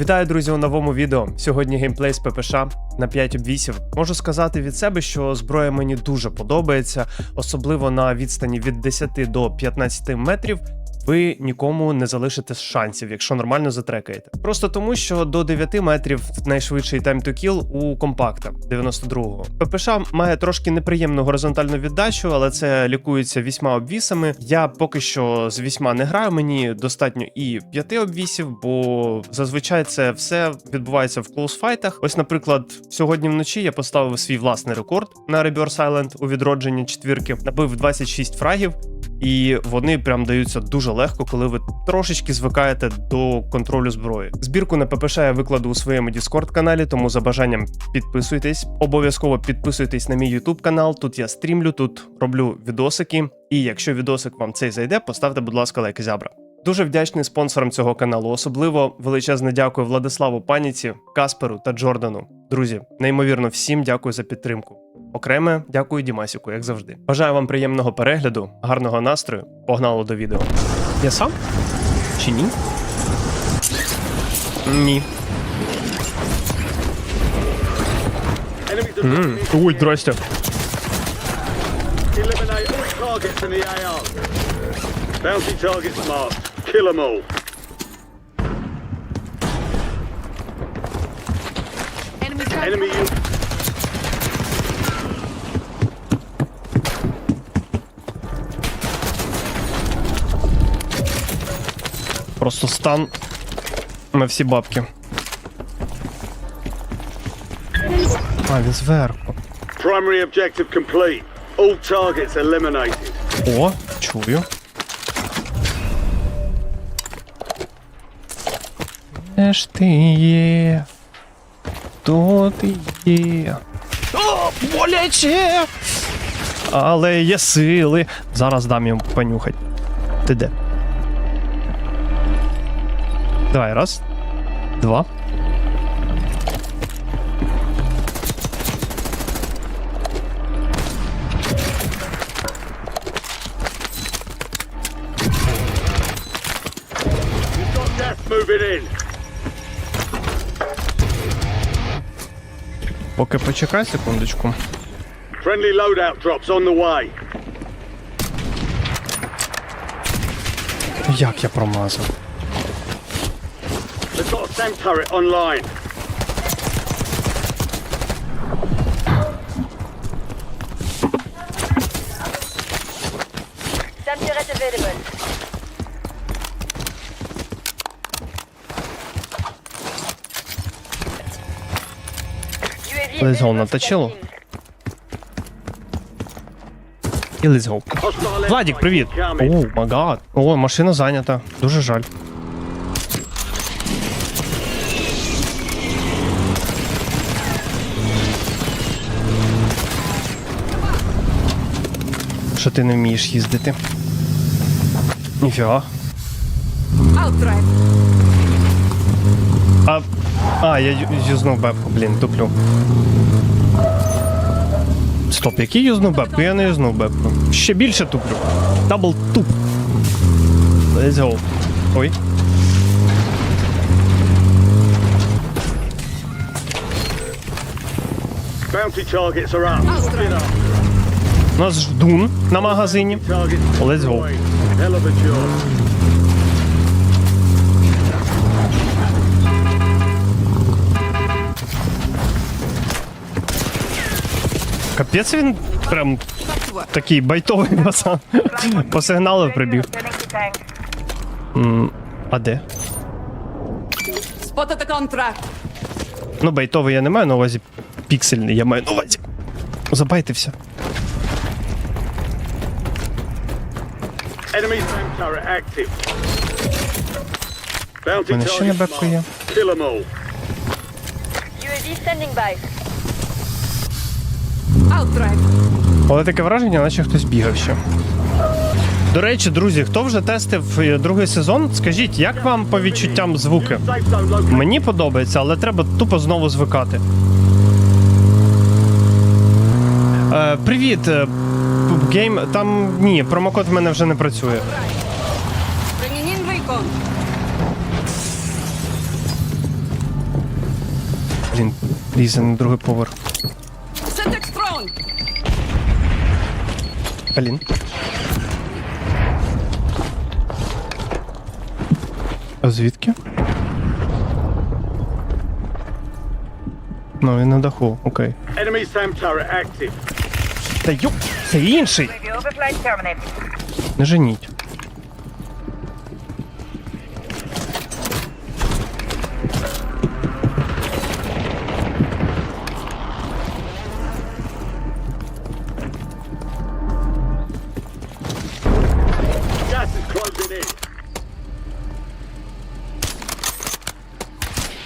Вітаю, друзі, у новому відео. Сьогодні геймплей з ППШ на 5 обвісів. Можу сказати від себе, що зброя мені дуже подобається, особливо на відстані від 10 до 15 метрів. Ви нікому не залишите шансів, якщо нормально затрекаєте. Просто тому, що до 9 метрів найшвидший time to kill у компакта 92-го. ППШ має трошки неприємну горизонтальну віддачу, але це лікується вісьма обвісами. Я поки що з вісьма не граю. Мені достатньо і п'яти обвісів, бо зазвичай це все відбувається в клоусфайтах. Ось, наприклад, сьогодні вночі я поставив свій власний рекорд на Rebirth Island у відродженні четвірки, набив 26 фрагів. І вони прям даються дуже легко, коли ви трошечки звикаєте до контролю зброї. Збірку на ППШ я викладу у своєму Discord каналі, тому за бажанням підписуйтесь. Обов'язково підписуйтесь на мій YouTube канал. Тут я стрімлю, тут роблю відосики. І якщо відосик вам цей зайде, поставте, будь ласка, лайк зябра. Дуже вдячний спонсорам цього каналу. Особливо величезне дякую Владиславу Паніці, Касперу та Джордану. Друзі, неймовірно всім дякую за підтримку. Окреме дякую Дімасіку, як завжди. Бажаю вам приємного перегляду, гарного настрою. Погнало до відео. Я сам? Чи ні? Ні. М, Ой, здрасте. Eliminate all targets in the AO. Bounty targets marked. Kill them all. Enemy. Enemy Просто стан на всі бабки. А, він зверху. Primary objective complete. All targets eliminated. О, чую. Де ж ти є? Хто ти є? О, боляче! Але є сили. Зараз дам йому понюхать. Ти де? Давай, раз. Два. Поки почекай секундочку. Friendly loadout drops on the way. Як я промазав? They've got a SAM turret online. Some turret available. UAV Let's hold available on, for точило? testing. І let's go. Hostile Владік, airstrike привіт. incoming. О, магад. О, машина зайнята. Дуже жаль. Що ти не вмієш їздити? Ніфіга. А, а я юзнув бепку, блін, туплю. Стоп, який юзнув бепку? Я не юзнув бепку. Ще більше туплю. Дабл туп. Let's go. Ой. Bounty targets are up. У нас ждун на магазині. Let's go. Капець він прям такий байтовий пацан. По сигналу прибіг. А де? The. Ну, байтовий я не маю на увазі. Піксельний, я маю на увазі. Забайтився. Enemy SAM turret active. Bounty мене ще не targets бепка marked. Kill them all. UAV standing by. Outright. Але таке враження, наче хтось бігав ще. До речі, друзі, хто вже тестив е, другий сезон, скажіть, як вам по відчуттям звуки? Safe zone located. Мені подобається, але треба тупо знову звикати. Е, привіт. е, Гейм. Там ні, промокод в мене вже не працює. In. Блін, лізе на другий поверх. Syntax prone. Блін. А звідки? Ну, він на даху, окей. Enemy SAM turret active. Та йоп, це інший! Не женіть.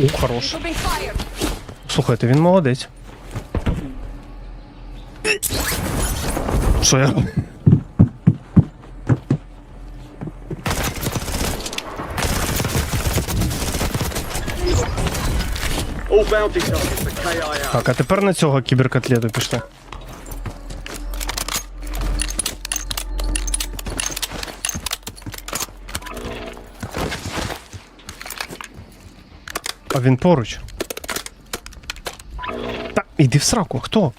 О, хорош. Слухайте, він молодець. Що я? Так, а тепер на цього кіберкотлету пішли. А він поруч. Та, іди в сраку, хто?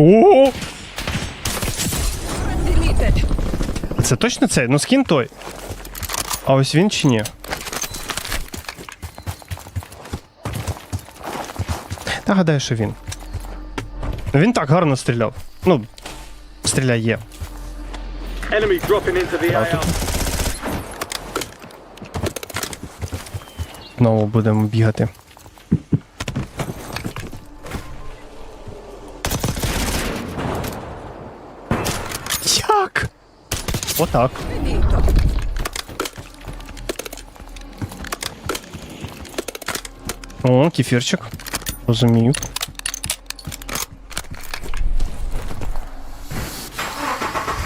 О! Це точно цей? Ну скін той. А ось він чи ні? Та гадаю, що він. Він так гарно стріляв. Ну, стріляє. Enemy dropping into the AR. Знову будемо бігати. Отак. О, кефірчик. Розумію.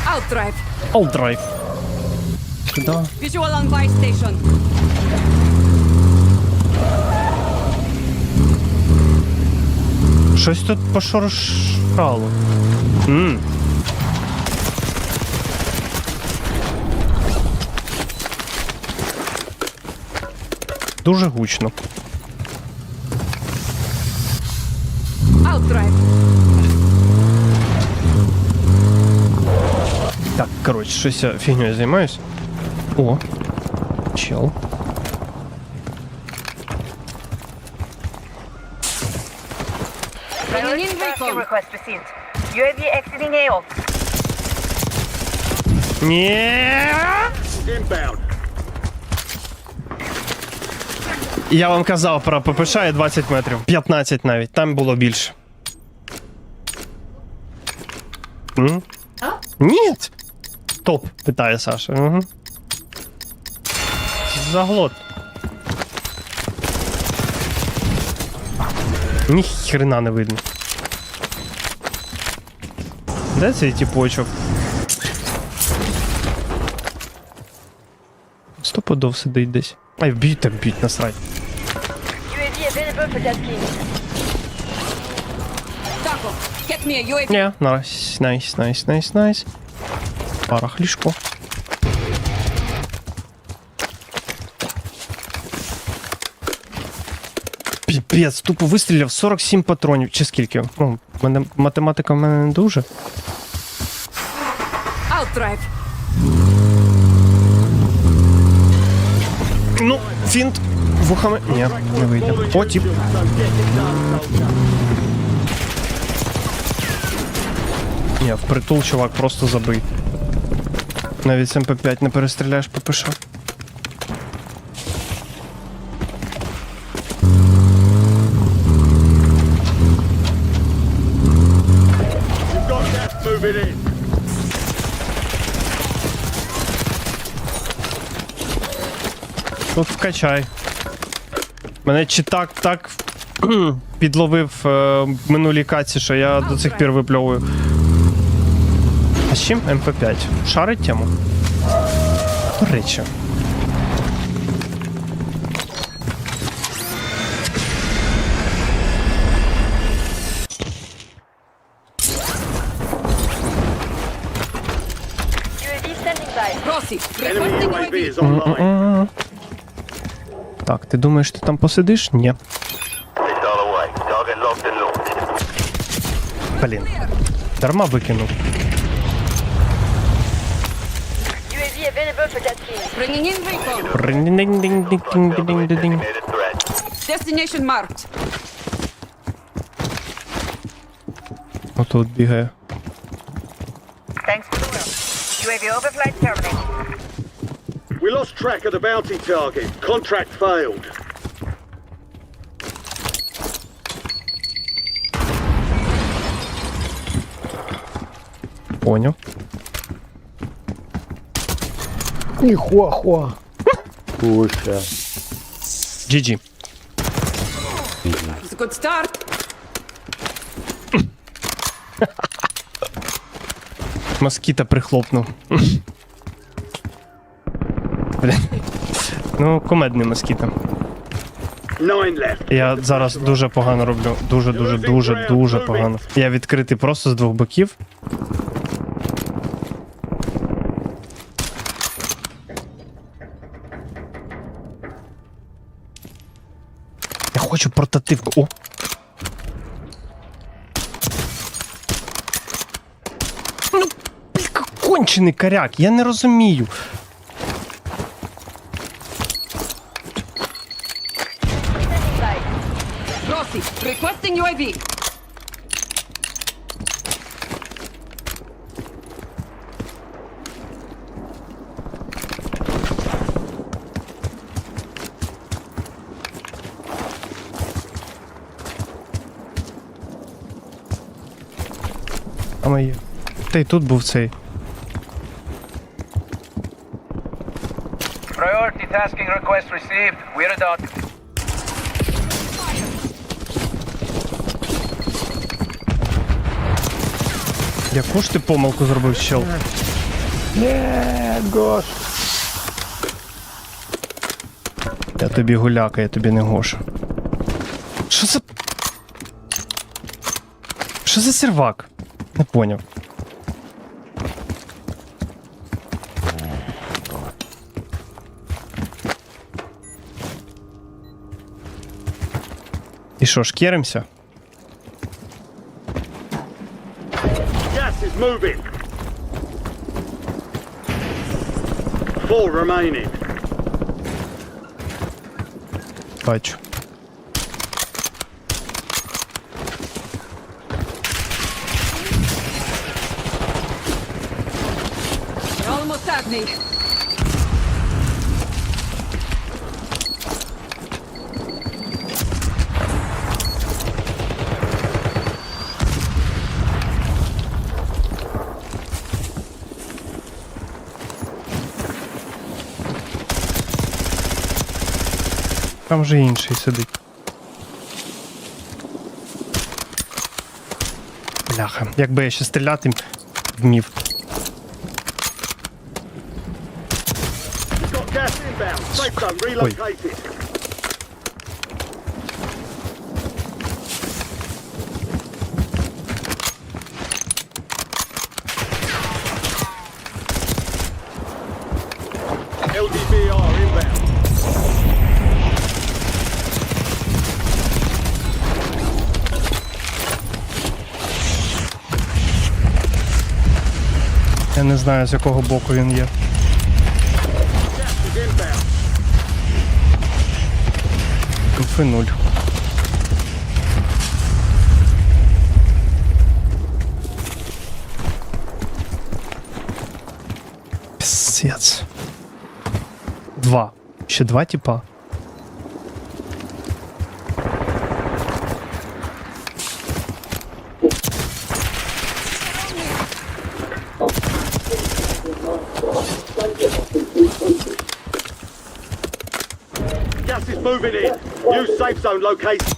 Outdrive. Алдрайв. Куда? Visual on buy station. Щось тут пошуршало. Ммм. Дуже гучно. Outdrive. Так, коротше, щось я фігньою займаюсь. О. Чел. Bringing in Я вам казав про ППШ і 20 метрів. 15 навіть, там було більше. М? Ні. Топ, питає Саша. Угу. Заглот. Ні хрена не видно. Де цей тіпочок? Стопудов сидить десь. Ай, вб'ють так б'ють, насрать. Не, найс, найс, найс, найс, найс. Барахлішко. Піпець, тупо вистріляв 47 патронів. Чи скільки? Ну, мене, математика в мене не дуже. Outdrive. Ну, фінт вухами. Ні, не вийде. О, тип. Ні, впритул, чувак, просто забий. Навіть з МП5 не перестріляєш ППШ. You've got gas moving in. Тут вкачай. Мене чи так так підловив е, в минулій каці, що я до цих пір випльовую. А з чим МП5? Шарить тему? До речі. Enemy UAV UAV. is online. Так, ти думаєш, ти там посидиш? Ні. Блін. Дарма викинув. Destination marked. Отут бігає. Thanks for the work. UAV overflight terminated. We lost track of the bounty target. Contract failed. Поняв. Ніхуахуа. Пуша. GG. It's a good start. Москіта прихлопнув. Блін. Ну, комедний москіта. Я зараз дуже погано роблю. Дуже, дуже, дуже, дуже погано. Я відкритий просто з двох боків. Я хочу портативку. О! Ну, кончений коряк, я не розумію. Rossi, requesting UAV. А моє. Та й тут був цей. Priority tasking request received. We're done. Яку ж ти помилку зробив щел? Не, Гош. Я тобі гуляка, я тобі не гоша. Що за. Що за сервак? Не поняв. І що, шкеримося? moving. Four remaining. Бачу. You're almost at me. Там вже інший сидить. Бляха. Якби я ще стріляти вмів. We've Я не знаю, з якого боку він є. Is нуль. Пісець. Два. Ще два типа. Moving in. New safe zone location.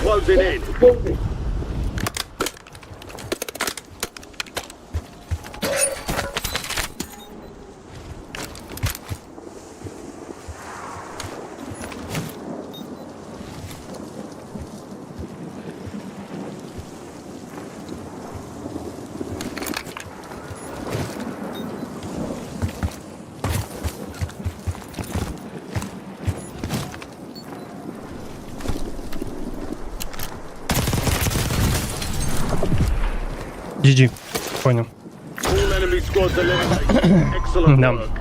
Closing in. GG. Понял. All enemy squads eliminated. Excellent work.